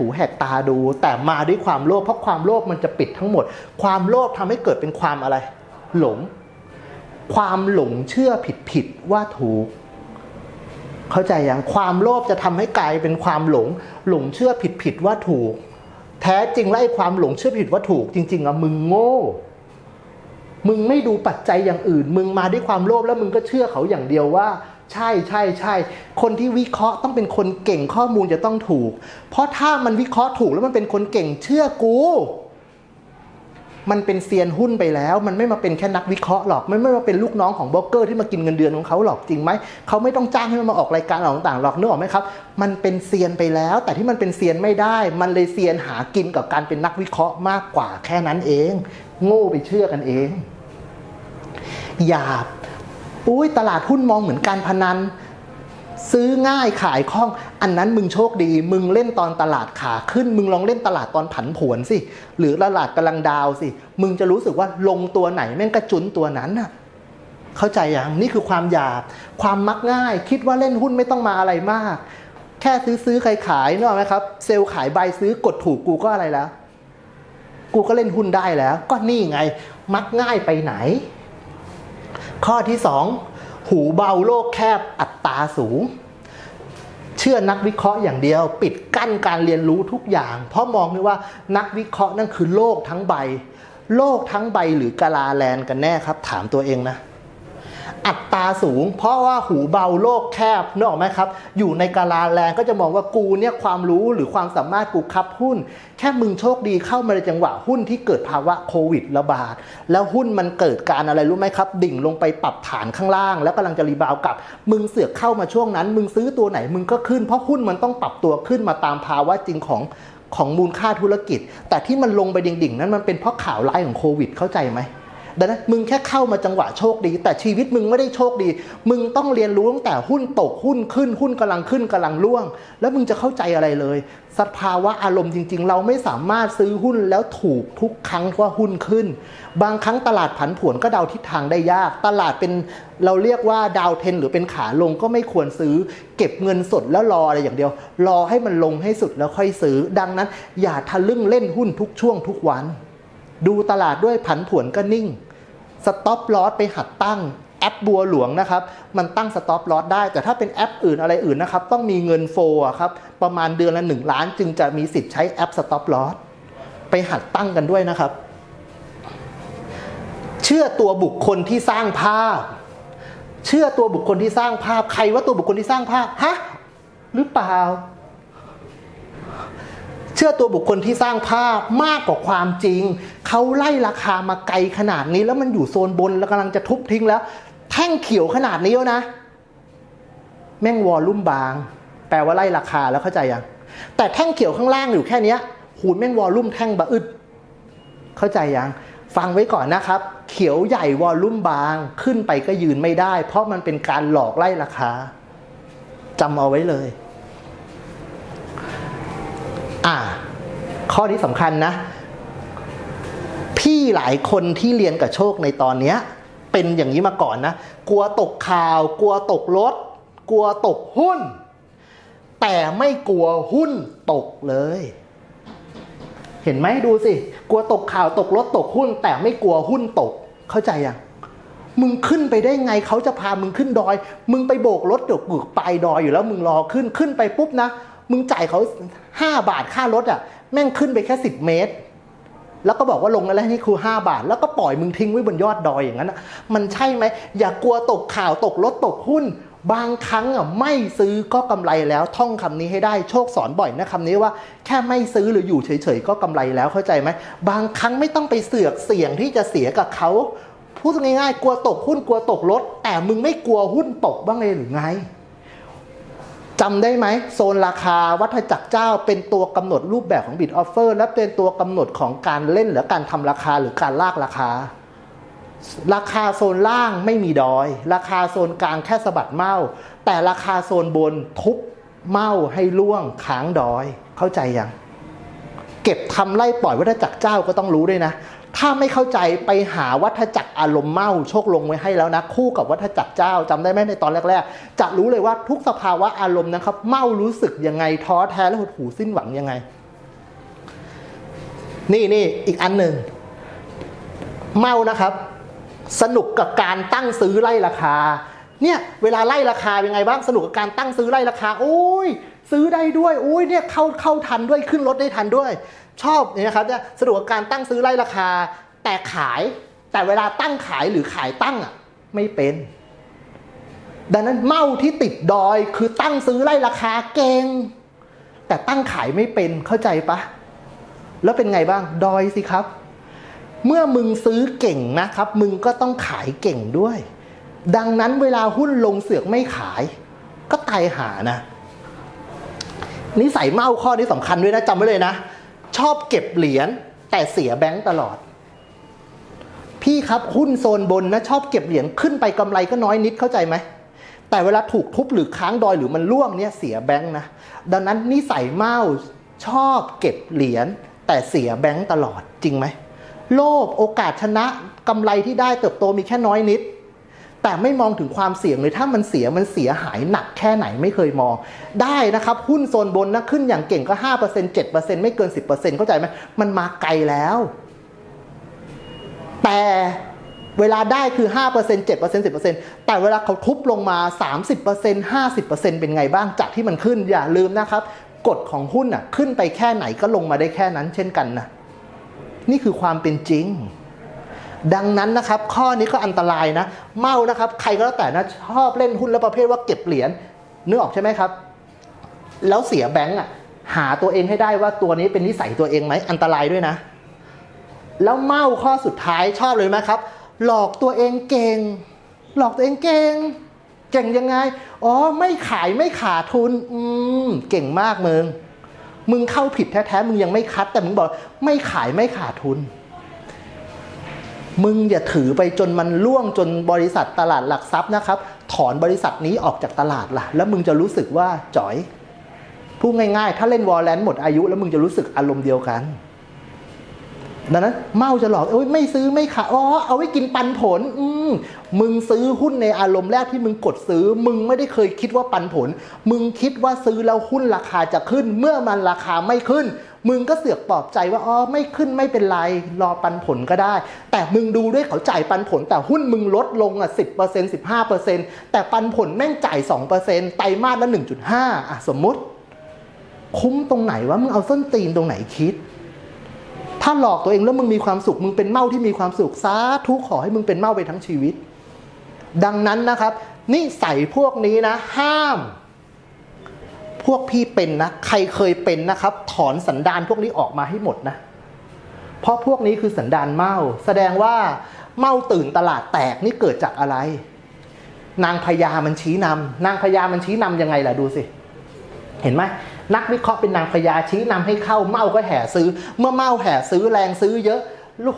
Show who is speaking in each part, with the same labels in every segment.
Speaker 1: หูแหกตาดู แต่มาด้วยความโลภเพราะความโลภมันจะปิดทั้งหมด ความโลภทำให้เกิดเป็นความอะไร หลง ความหลงเชื่อผิดผิดว่าถูก เข้าใจยังความโลภจะทำให้กลายเป็นความหลง หลงเชื่อผิดผิดว่าถูก แท้จริงแล้วไอ้ความหลงเชื่อผิดว่าถูก จริง ๆอะมึงโง่ มึงไม่ดูปัจจัยอย่างอื่น มึงมาด้วยความโลภแล้วมึงก็เชื่อเขาอย่างเดียวว่า ใช่ใช่ใช่ คนที่วิเคราะห์ต้องเป็นคนเก่งข้อมูลจะต้องถูก เพราะถ้ามันวิเคราะห์ถูกแล้วมันเป็นคนเก่งเชื่อกู มันเป็นเซียนหุ้นไปแล้ว มันไม่มาเป็นแค่นักวิเคราะห์หรอก มันไม่มาเป็นลูกน้องของบล็อกเกอร์ที่มากินเงินเดือนของเขาหรอกจริงไหมเขาไม่ต้องจ้างให้มันมาออกรายการอะไรต่างๆหรอกนึกออกไหมครับ มันเป็นเซียนไปแล้ว แต่ที่มันเป็นเซียนไม่ได้ มันเลยเซียนหากินกับการเป็นนักวิเคราะห์มากกว่าแค่นั้นเอง โง่ไปเชื่อกันเองหยาบอุ้ยตลาดหุ้นมองเหมือนการพนัน ซื้อง่ายขายคล่อง อันนั้นมึงโชคดี มึงเล่นตอนตลาดขาขึ้น มึงลองเล่นตลาดตอนผันผวนสิ หรือตลาดกำลังดาวสิ มึงจะรู้สึกว่าลงตัวไหนแม่งกระจุนตัวนั้นน่ะเข้าใจยังนี่คือความหยาบ ความมักง่าย คิดว่าเล่นหุ้นไม่ต้องมาอะไรมาก แค่ซื้อซื้อขายขายนึกออกไหมครับ เซลล์ขายใบซื้อกดถูกกูก็อะไรแล้ว กูก็เล่นหุ้นได้แล้ว ก็นี่ไง มักง่ายไปไหน ข้อที่สองหูเบาโลกแคบอั ตราสูง เชื่อนักวิเคราะห์อย่างเดียว ปิดกั้นการเรียนรู้ทุกอย่าง เพราะมองเลยว่านักวิเคราะห์นั่นคือโลกทั้งใบ โลกทั้งใบหรือกาลาแลนกันแน่ครับ ถามตัวเองนะ อัตราสูง เพราะว่าหูเบาโลกแคบนึกออกไหมครับ อยู่ในกาลาแลนก็จะมองว่ากูเนี่ยความรู้หรือความสามารถกูคับหุ้น แค่มึงโชคดีเข้ามาในจังหวะหุ้นที่เกิดภาวะโควิดระบาด แล้วหุ้นมันเกิดการอะไรรู้ไหมครับ ดิ่งลงไปปรับฐานข้างล่าง แล้วกำลังจะรีบาวกลับ มึงเสือกเข้ามาช่วงนั้น มึงซื้อตัวไหนมึงก็ขึ้นเพราะหุ้นมันต้องปรับตัวขึ้นมาตามภาวะจริงของของมูลค่าธุรกิจ แต่ที่มันลงไปดิ่งๆ นั้นมันเป็นเพราะข่าวร้ายของโควิดเข้าใจไหม ดังนั้นมึงแค่เข้ามาจังหวะโชคดี แต่ชีวิตมึงไม่ได้โชคดี มึงต้องเรียนรู้ตั้งแต่หุ้นตกหุ้นขึ้นหุ้นกำลังขึ้นกำลังร่วง แล้วมึงจะเข้าใจอะไรเลย สภาวะอารมณ์จริง ๆ เราไม่สามารถซื้อหุ้นแล้วถูกทุกครั้งว่าหุ้นขึ้น บางครั้งตลาดผันผวนก็เดาทิศทางได้ยาก ตลาดเป็นเราเรียกว่าดาวเทนหรือเป็นขาลงก็ไม่ควรซื้อ เก็บเงินสดแล้วรออะไรอย่างเดียว รอให้มันลงให้สุดแล้วค่อยซื้อ ดังนั้น อย่าทะลึ่งเล่นหุ้นทุกช่วงทุกวัน ดูตลาดด้วยผันผวนก็นิ่งสต็อปลอสไปหัดตั้งแอปบัวหลวงนะครับ มันตั้งสต็อปลอสได้ แต่ถ้าเป็นแอปอื่นอะไรอื่นนะครับ ต้องมีเงินโฟะครับ ประมาณเดือนละ 1 ล้าน จึงจะมีสิทธิ์ใช้แอปสต็อปลอสไปหัดตั้งกันด้วยนะครับ เชื่อตัวบุคคลที่สร้างภาพ เชื่อตัวบุคคลที่สร้างภาพ ใครว่าตัวบุคคลที่สร้างภาพ ฮะ หรือเปล่า ชื่อตัวบุคคลที่สร้างภาพมากกว่าความจริง เขาไล่ราคามาไกลขนาดนี้ แล้วมันอยู่โซนบนแล้วกำลังจะทุบทิ้งแล้ว แท่งเขียวขนาดนี้แล้วนะ แม่งวอลลุ่มบาง แปลว่าไล่ราคาแล้วเข้าใจยังแต่แท่งเขียวข้างล่างอยู่แค่นี้หูแม่งวอลลุ่มแท่งบะอึดเข้าใจยังฟังไว้ก่อนนะครับ เขียวใหญ่วอลลุ่มบางขึ้นไปก็ยืนไม่ได้ เพราะมันเป็นการหลอกไล่ราคาจำเอาไว้เลย อ่า ข้อนี้สำคัญนะ พี่หลายคนที่เรียนกับโชคในตอนเนี้ย เป็นอย่างนี้มาก่อนนะ กลัวตกข่าว กลัวตกรถ กลัวตกหุ้น แต่ไม่กลัวหุ้นตกเลย เห็นไหมดูสิ กลัวตกข่าวตกรถตกหุ้น แต่ไม่กลัวหุ้นตก เข้าใจยังมึงขึ้นไปได้ไงเขาจะพามึงขึ้นดอย มึงไปโบกรถเดี๋ยวกูปลายดอยอยู่แล้วมึงรอขึ้นขึ้นไปปุ๊บนะ มึงจ่ายเขาห้าบาทค่ารถอะ แม่งขึ้นไปแค่สิบเมตร แล้วก็บอกว่าลงแล้วนี่คือ 5 บาท แล้วก็ปล่อยมึงทิ้งไว้บนยอดดอยอย่างนั้นนะมันใช่ไหม อย่ากลัวตกข่าวตกรถตกหุ้น บางครั้งอะไม่ซื้อก็กำไรแล้วท่องคำนี้ให้ได้โชคสอนบ่อยนะคำนี้ว่าแค่ไม่ซื้อหรืออยู่เฉยๆก็กำไรแล้วเข้าใจไหมบางครั้งไม่ต้องไปเสือกเสี่ยงที่จะเสียกับเขาพูดง่ายๆ กลัวตกหุ้นกลัวตกรถแต่มึงไม่กลัวหุ้นตกบ้างเลยหรือไง จำได้ไหมโซนราคาวัฏจักรเจ้า เป็นตัวกำหนดรูปแบบของบิดออฟเฟอร์และเป็นตัวกำหนดของการเล่นหรือการทำราคาหรือการลากราคา ราคาโซนล่างไม่มีดอย ราคาโซนกลางแค่สะบัดเมาแต่ราคาโซนบนทุบเมาให้ล่วงค้างดอย เข้าใจยังเก็บทำไล่ปล่อยวัฏจักรเจ้าก็ต้องรู้ด้วยนะ ถ้าไม่เข้าใจไปหาวัฏจักรอารมณ์เมาโชคลงไว้ให้แล้วนะ คู่กับวัฏจักรเจ้าจำได้ไหมในตอนแรก ๆ จะรู้เลยว่าทุกสภาวะอารมณ์นะครับ เมารู้สึกยังไงท้อแท้และหดหู่สิ้นหวังยังไง นี่นี่อีกอันหนึ่งเมานะครับ สนุกกับการตั้งซื้อไล่ราคาเนี่ยเวลาไล่ราคาเป็นไงบ้างสนุกกับการตั้งซื้อไล่ราคาโอ้ยซื้อได้ด้วยโอ้ยเนี่ยเข้าเข้าทันด้วยขึ้นรถได้ทันด้วย ชอบเนี่ยนะครับเนี่ยสนุกกับการตั้งซื้อไล่ราคา แต่ขายแต่เวลาตั้งขายหรือขายตั้งอะไม่เป็น ดังนั้นเมาที่ติดดอยคือตั้งซื้อไล่ราคาเก่งแต่ตั้งขายไม่เป็นเข้าใจปะแล้วเป็นไงบ้างดอยสิครับ เมื่อมึงซื้อเก่งนะครับ มึงก็ต้องขายเก่งด้วย ดังนั้นเวลาหุ้นลงเสือกไม่ขาย ก็ตายหานะนิสัยเมาข้อนี้สำคัญด้วยนะจำไว้เลยนะ ชอบเก็บเหรียญแต่เสียแบงก์ตลอด พี่ครับหุ้นโซนบนนะชอบเก็บเหรียญขึ้นไปกำไรก็น้อยนิดเข้าใจไหมแต่เวลาถูกทุบหรือค้างดอยหรือมันล่วงเนี่ยเสียแบงค์นะดังนั้นนิสัยเมาชอบเก็บเหรียญแต่เสียแบงค์ตลอดจริงไหมโลภโอกาสชนะกำไรที่ได้เติบโตมีแค่น้อยนิด แต่ไม่มองถึงความเสี่ยงเลยถ้ามันเสียมันเสียหายหนักแค่ไหนไม่เคยมอง ได้นะครับ หุ้นโซนบนนะขึ้นอย่างเก่งก็ 5% 7%ไม่เกิน 10%เข้าใจไหมมันมาไกลแล้ว แต่เวลาได้คือ 5% 7% 10%แต่เวลาเขาทุบลงมา 30% 50%เป็นไงบ้างจากที่มันขึ้นอย่าลืมนะครับกฎของหุ้นอะขึ้นไปแค่ไหนก็ลงมาได้แค่นั้นเช่นกันนะนี่คือความเป็นจริง ดังนั้นนะครับข้อนี้ก็อันตรายนะ เมานะครับใครก็แล้วแต่นะชอบเล่นหุ้นแล้วประเภทว่าเก็บเหรียญนึกออกใช่ไหมครับ แล้วเสียแบงก์อะหาตัวเองให้ได้ว่าตัวนี้เป็นนิสัยตัวเองไหมอันตรายด้วยนะ แล้วเมาข้อสุดท้ายชอบเลยไหมครับ หลอกตัวเองเก่ง หลอกตัวเองเก่ง เก่งยังไง อ๋อไม่ขายไม่ขาดทุน อืมเก่งมากมึง มึงเข้าผิดแท้ๆมึงยังไม่คัด แต่มึงบอกไม่ขายไม่ขาดทุน มึงอย่าถือไปจนมันล่วงจนบริษัทตลาดหลักทรัพย์นะครับ ถอนบริษัทนี้ออกจากตลาดล่ะ แล้วมึงจะรู้สึกว่าจ๋อยพูดง่ายๆ ถ้าเล่นวอลเลนหมดอายุ แล้วมึงจะรู้สึกอารมณ์เดียวกัน ดังนั้นเมาจะหลอกเอ้ยไม่ซื้อไม่ขายอ๋อเอาไว้กินปันผล อืมมึงซื้อหุ้นในอารมณ์แรกที่มึงกดซื้อ มึงไม่ได้เคยคิดว่าปันผล มึงคิดว่าซื้อแล้วหุ้นราคาจะขึ้น เมื่อมันราคาไม่ขึ้น มึงก็เสือกปลอบใจว่าอ๋อไม่ขึ้นไม่เป็นไรรอปันผลก็ได้ แต่มึงดูด้วยเขาจ่ายปันผล แต่หุ้นมึงลดลงอะสิบเปอร์เซ็นต์สิบห้าเปอร์เซ็นต์แต่ปันผลแม่งจ่ายสองเปอร์เซ็นต์ไตรมาสละหนึ่งจุดห้าอะสมมติ คุ้มตรงไหนวะมึงเอาส้นตีนตรงไหนคิด ถ้าหลอกตัวเองแล้วมึงมีความสุข มึงเป็นเมาที่มีความสุขสาธุขอให้มึงเป็นเมาไปทั้งชีวิต ดังนั้นนะครับนิสัยพวกนี้นะห้าม วกพี่เป็นนะ ใครเคยเป็นนะครับ ถอนสันดานพวกนี้ออกมาให้หมดนะ เพราะพวกนี้คือสันดานเมาแสดงว่าเมาตื่นตลาดแตกนี่เกิดจากอะไร นางพญามันชี้นำนางพญามันชี้นำยังไงล่ะดูสิ เห็นไหมนักวิเคราะห์เป็นนางพญาชี้นำให้เข้าเมาก็แห่ซื้อ เมื่อเมาแห่ซื้อแรงซื้อเยอะ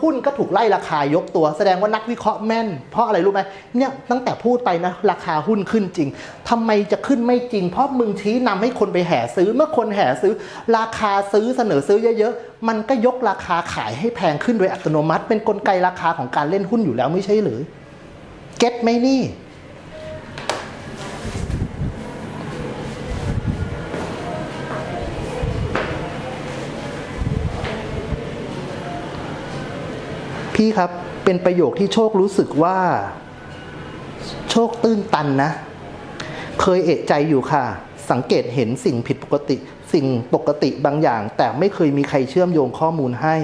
Speaker 1: หุ้นก็ถูกไล่ราคายกตัว แสดงว่านักวิเคราะห์แม่น เพราะอะไรรู้ไหมเนี่ยตั้งแต่พูดไปนะราคาหุ้นขึ้นจริงทำไมจะขึ้นไม่จริง เพราะมึงชี้นำให้คนไปแห่ซื้อเมื่อคนแห่ซื้อ ราคาซื้อเสนอซื้อเยอะๆ มันก็ยกราคาขายให้แพงขึ้นโดยอัตโนมัติ เป็นนกลไกราคาของการเล่นหุ้นอยู่แล้วไม่ใช่หรือเก็ตไหมนี่ พี่ครับเป็นประโยคที่โชครู้สึกว่า โชคตื้นตันนะ เคยเอะใจอยู่ค่ะ สังเกตเห็นสิ่งผิดปกติ สิ่งปกติบางอย่าง แต่ไม่เคยมีใครเชื่อมโยงข้อมูลให้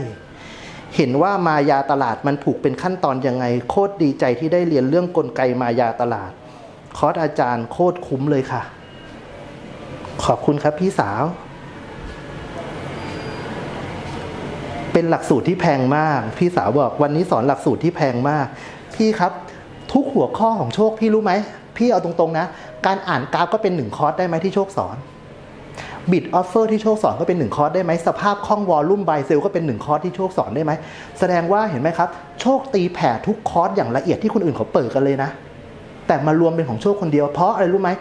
Speaker 1: เห็นว่ามายาตลาดมันผูกเป็นขั้นตอนยังไง โคตรดีใจที่ได้เรียนเรื่องกลไกมายาตลาด คอร์สอาจารย์โคตรคุ้มเลยค่ะ ขอบคุณครับพี่สาว เป็นหลักสูตรที่แพงมาก พี่สาวบอกวันนี้สอนหลักสูตรที่แพงมาก พี่ครับทุกหัวข้อของโชคพี่รู้ไหม พี่เอาตรงๆนะ การอ่านกราฟก็เป็นหนึ่งคอร์สได้ไหมที่โชคสอนบิดออฟเฟอร์ที่โชคสอนก็เป็นหนึ่งคอร์สได้ไหมสภาพคล่องวอลลุ่มบายเซลก็เป็นหนึ่งคอร์สที่โชคสอนได้ไหม แสดงว่าเห็นไหมครับ โชคตีแผ่ทุกคอร์สอย่างละเอียดที่คนอื่นเขาเปิดกันเลยนะ แต่มารวมเป็นของโชคคนเดียว เพราะอะไรรู้ไหม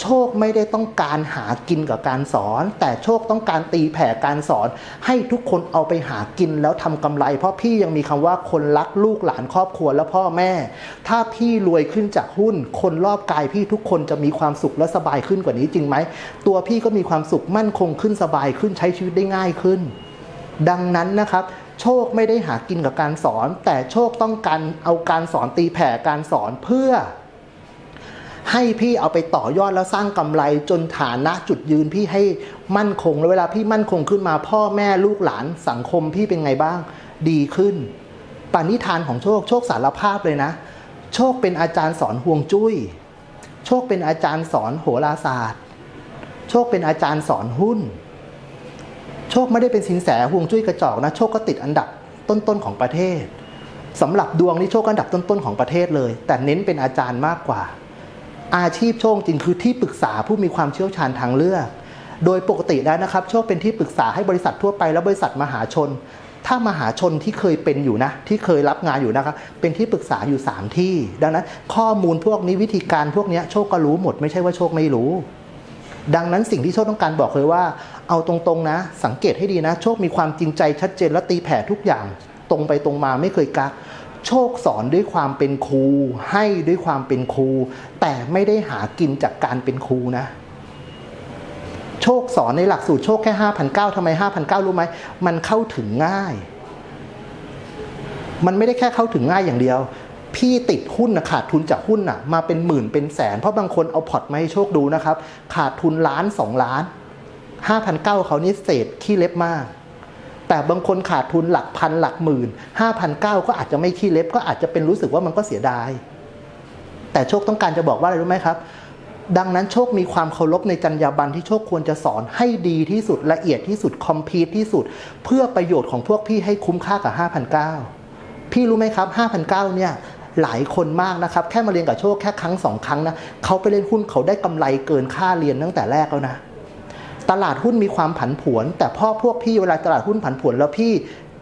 Speaker 1: โชคไม่ได้ต้องการหากินกับการสอน แต่โชคต้องการตีแผ่การสอน ให้ทุกคนเอาไปหากินแล้วทำกำไร เพราะพี่ยังมีคำว่าคนรักลูกหลานครอบครัวและพ่อแม่ ถ้าพี่รวยขึ้นจากหุ้น คนรอบกายพี่ทุกคนจะมีความสุขและสบายขึ้นกว่านี้จริงไหมตัวพี่ก็มีความสุขมั่นคงขึ้นสบายขึ้นใช้ชีวิตได้ง่ายขึ้น ดังนั้นนะครับโชคไม่ได้หากินกับการสอน แต่โชคต้องการเอาการสอนตีแผ่การสอนเพื่อ ให้พี่เอาไปต่อยอดแล้วสร้างกำไรจนฐานะจุดยืนพี่ให้มั่นคงแล้วเวลาพี่มั่นคงขึ้นมา พ่อแม่ลูกหลานสังคมพี่เป็นไงบ้าง ดีขึ้นปณิธานของโชคโชคสารภาพเลยนะ โชคเป็นอาจารย์สอนห่วงจุ้ย โชคเป็นอาจารย์สอนโหราศาสตร์ โชคเป็นอาจารย์สอนหุ้น โชคไม่ได้เป็นสินแสห่วงจุ้ยกระจอกนะโชคก็ติดอันดับต้นๆของประเทศสำหรับดวงนี่โชคอันดับต้นๆของประเทศเลย แต่เน้นเป็นอาจารย์มากกว่า อาชีพโชคจริงคือที่ปรึกษาผู้มีความเชี่ยวชาญทางเลือก โดยปกติแล้วนะครับ โชคเป็นที่ปรึกษาให้บริษัททั่วไปและบริษัทมหาชน ถ้ามหาชนที่เคยเป็นอยู่นะ ที่เคยรับงานอยู่นะครับ เป็นที่ปรึกษาอยู่ 3 ที่ ดังนั้น ข้อมูลพวกนี้วิธีการพวกนี้โชคก็รู้หมดไม่ใช่ว่าโชคไม่รู้ ดังนั้นสิ่งที่โชคต้องการบอกเลยว่า เอาตรงๆนะ สังเกตให้ดีนะ โชคมีความจริงใจชัดเจนและตีแผ่ทุกอย่าง ตรงไปตรงมาไม่เคยกัก โชคสอนด้วยความเป็นครู ให้ด้วยความเป็นครู แต่ไม่ได้หากินจากการเป็นครูนะ โชคสอนในหลักสูตรโชคแค่ห้าพันเก้าทำไมห้าพันเก้ารู้ไหม มันเข้าถึงง่าย มันไม่ได้แค่เข้าถึงง่ายอย่างเดียว พี่ติดหุ้นนะขาดทุนจากหุ้นนะมาเป็นหมื่นเป็นแสน เพราะบางคนเอาพอร์ตมาให้โชคดูนะครับ ขาดทุนล้านสองล้านห้าพันเก้าเขานี่เศษขี้เล็บมาก แต่บางคนขาดทุนหลักพันหลักหมื่นห้าพันเก้าก็อาจจะไม่ขี้เล็บ ก็อาจจะเป็นรู้สึกว่ามันก็เสียดาย แต่โชคต้องการจะบอกว่าอะไรรู้ไหมครับ ดังนั้นโชคมีความเคารพในจรรยาบรรณที่โชคควรจะสอนให้ดีที่สุดละเอียดที่สุดคอมพีทที่สุด เพื่อประโยชน์ของพวกพี่ให้คุ้มค่ากับ5,900พี่รู้ไหมครับ5,900เนี่ยหลายคนมากนะครับ แค่มาเรียนกับโชคแค่ครั้งสองครั้งนะเขาไปเล่นหุ้นเขาได้กำไรเกินค่าเรียนตั้งแต่แรกแล้วนะ ตลาดหุ้นมีความผันผวน แต่พ่อพวกพี่เวลาตลาดหุ้นผันผวนแล้วพี่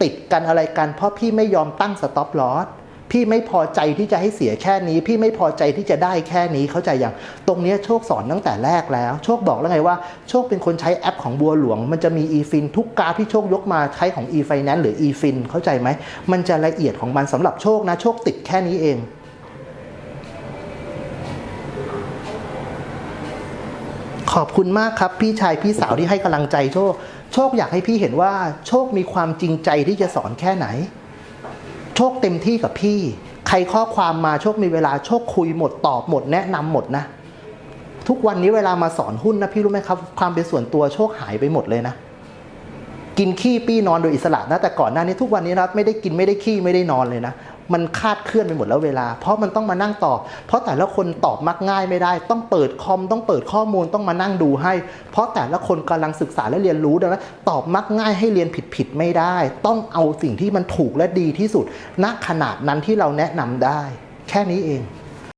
Speaker 1: ติดกันอะไรกันเพราะพี่ไม่ยอมตั้งสต็อปลอสพี่ไม่พอใจที่จะให้เสียแค่นี้ พี่ไม่พอใจที่จะได้แค่นี้เข้าใจอย่าง ตรงนี้โชคสอนตั้งแต่แรกแล้ว โชคบอกแล้วไงว่า โชคเป็นคนใช้แอปของบัวหลวง มันจะมี e-fin ทุกกราฟที่โชคยกมาใช้ของ e-finance หรือ e-fin เข้าใจไหม มันจะละเอียดของมันสำหรับโชคนะ โชคติดแค่นี้เอง อบคุณมากครับ พี่ชายพี่สาวที่ให้กำลังใจโชค โชคอยากให้พี่เห็นว่า โชคมีความจริงใจที่จะสอนแค่ไหน โชคเต็มที่กับพี่ ใครข้อความมาโชคมีเวลาโชคคุยหมดตอบหมดแนะนำหมดนะ ทุกวันนี้เวลามาสอนหุ้นนะพี่รู้ไหมครับ ความเป็นส่วนตัวโชคหายไปหมดเลยนะ กินขี้ปี้นอนโดยอิสระนะแต่ก่อนหน้านี้ทุกวันนี้นะไม่ได้กินไม่ได้ขี้ไม่ได้นอนเลยนะ มันคาดเคลื่อนไปหมดแล้วเวลา เพราะมันต้องมานั่งตอบ เพราะแต่ละคนตอบมักง่ายไม่ได้ ต้องเปิดคอมต้องเปิดข้อมูลต้องมานั่งดูให้ เพราะแต่ละคนกำลังศึกษาและเรียนรู้ดังนั้นตอบมักง่ายให้เรียนผิดผิดไม่ได้ ต้องเอาสิ่งที่มันถูกและดีที่สุดณขนาดนั้นที่เราแนะนำได้ แค่นี้เอง